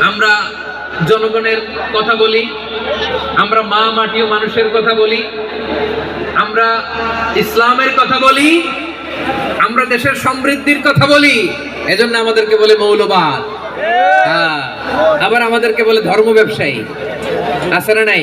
আমরা জনগণের কথা বলি, আমরা মা মাটি ও মানুষের কথা বলি, আমরা ইসলামের কথা বলি, আমরা দেশের সমৃদ্ধির কথা বলি, এজন্য আমাদেরকে বলে মৌলবাদ। হ্যাঁ আবার আমাদেরকে বলে ধর্ম ব্যবসায়ী আছে না নাই?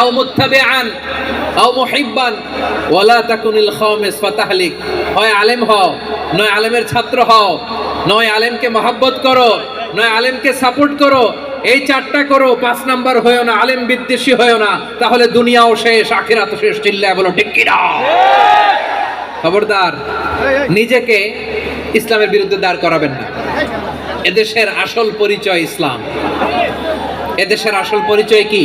আও মুত্তাবিআন আও মুহিব্বান ওয়ালা তাকুনিল খামিস ফাতাহলিক। হয় আলেম হও নয় আলেমের ছাত্র হও নয় আলেমকে মহাব্বত করো নয় আলেমকে সাপোর্ট করো এই চারটা করো পাঁচ নাম্বার হয়েও না আলেম বিদ্বেষী হয়েও না তাহলে দুনিয়াও শেষ আখিরাত শেষ চিল্লায় বলো ঠিক কিনা? খবরদার নিজেকে ইসলামের বিরুদ্ধে দাঁড় করাবেন না। এদেশের আসল পরিচয় ইসলাম। এদেশের আসল পরিচয় কি?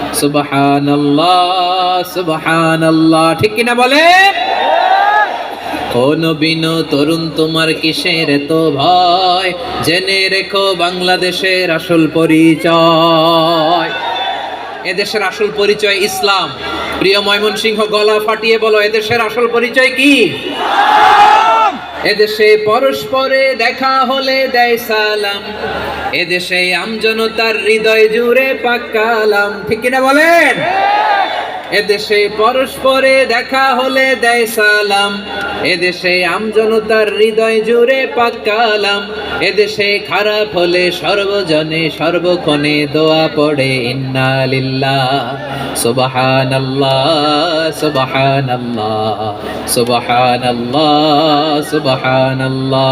সুবাহান আল্লাহ ঠিক কিনা বলে? ও নবীন তরুণ তোমার কিসের এত ভয়? জেনে রেখো বাংলাদেশের আসল পরিচয়। এদেশের আসল পরিচয় ইসলাম। প্রিয় ময়মনসিংহ, গলা ফাটিয়ে বলো, এদেশের আসল পরিচয় কি? এদেশে পরস্পরে দেখা হলে দেয় সালাম। এদেশে আমজনতার হৃদয় জুড়ে পাকালাম ঠিক কিনা বলেন? এদেশে পরস্পরে দেখা হলে দেয় সালাম। এদেশে আমজনতার হৃদয় জুড়ে পাকালাম এদেশে খারাপ হলে সর্বজনে সর্বক্ষণে দোয়া পড়ে, ইন্না লিল্লাহ, সুবহানাল্লাহ সুবহানাল্লাহ সুবহানাল্লাহ সুবহানাল্লাহ।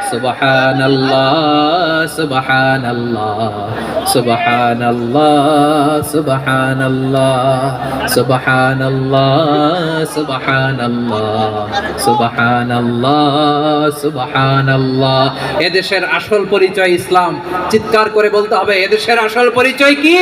এদেশের আসল পরিচয় ইসলাম। চিৎকার করে বলতে হবে এদেশের আসল পরিচয় কি?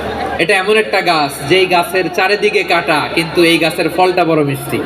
এটা এমন একটা গাছ যেই গাছের চারিদিকে কাটা কিন্তু এই গাছের ফলটা বড় মিষ্টি।